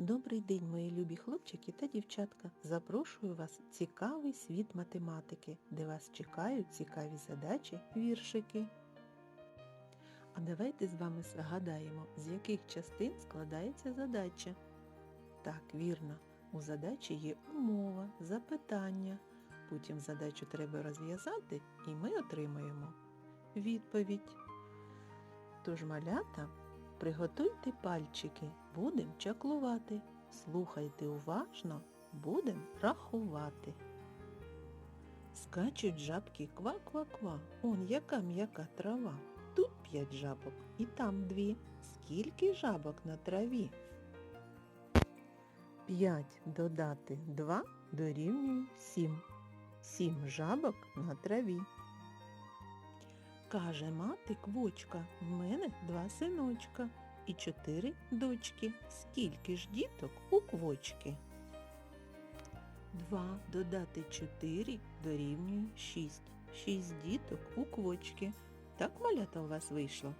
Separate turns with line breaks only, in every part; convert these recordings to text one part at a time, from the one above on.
Добрий день, мої любі хлопчики та дівчатка. Запрошую вас в цікавий світ математики, де вас чекають цікаві задачі, віршики. А давайте з вами згадаємо, з яких частин складається задача. Так, вірно, у задачі є умова, запитання. Потім задачу треба розв'язати і ми отримаємо відповідь. Тож, малята, Приготуйте пальчики, будем чаклувати. Слухайте уважно, будем рахувати. Скачуть жабки ква-ква-ква. Он яка м'яка трава. Тут п'ять жабок і там дві. Скільки жабок на траві? П'ять додати два дорівнює сім. Сім жабок на траві. Каже мати квочка, в мене два синочка і чотири дочки. Скільки ж діток у квочки? Два додати чотири дорівнює шість. Шість діток у квочки. Так малята у вас вийшло?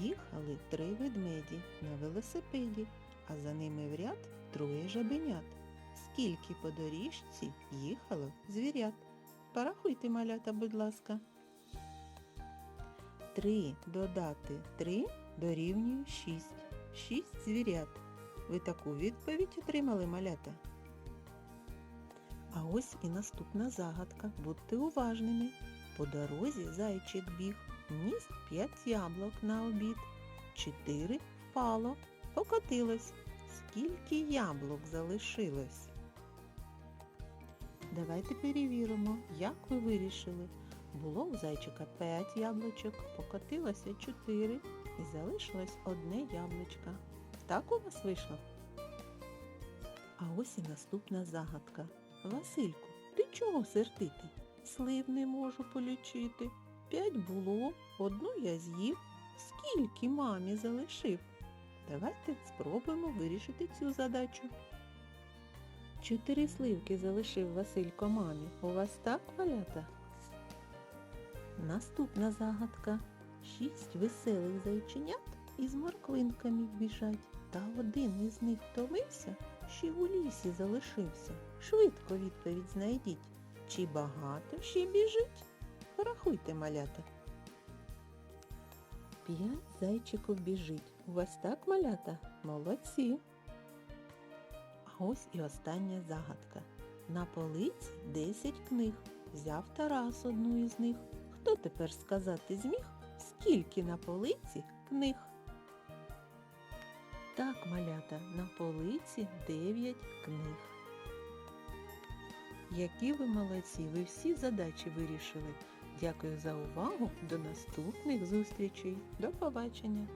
Їхали три ведмеді на велосипеді, а за ними в ряд троє жабенят. Скільки по доріжці їхало звірят? Порахуйте, малята, будь ласка. Три додати три дорівнює шість. Шість звірят. Ви таку відповідь отримали, малята? А ось і наступна загадка. Будьте уважними. По дорозі зайчик біг, ніс п'ять яблук на обід. Чотири впало, покотилось. Скільки яблук залишилось? Давайте перевіримо, як ви вирішили. Було у зайчика 5 яблучок, покотилося 4 і залишилось одне яблучко. Так у вас вийшло? А ось і наступна загадка. Васильку, ти чого сердитий? Слив не можу полічити. П'ять було, одну я з'їв. Скільки мамі залишив? Давайте спробуємо вирішити цю задачу. Чотири сливки залишив Василько мамі. У вас так, малята? Наступна загадка. Шість веселих зайченят із морквинками біжать. Та один із них втомився, ще у лісі залишився. Швидко відповідь знайдіть. Чи багато ще біжить? Порахуйте, малята. П'ять зайчиків біжить. У вас так, малята? Молодці. Ось і остання загадка. На полиці 10 книг. Взяв Тарас одну із них. Хто тепер сказати зміг, скільки на полиці книг? Так, малята, на полиці 9 книг. Які ви молодці, ви всі задачі вирішили. Дякую за увагу. До наступних зустрічей. До побачення!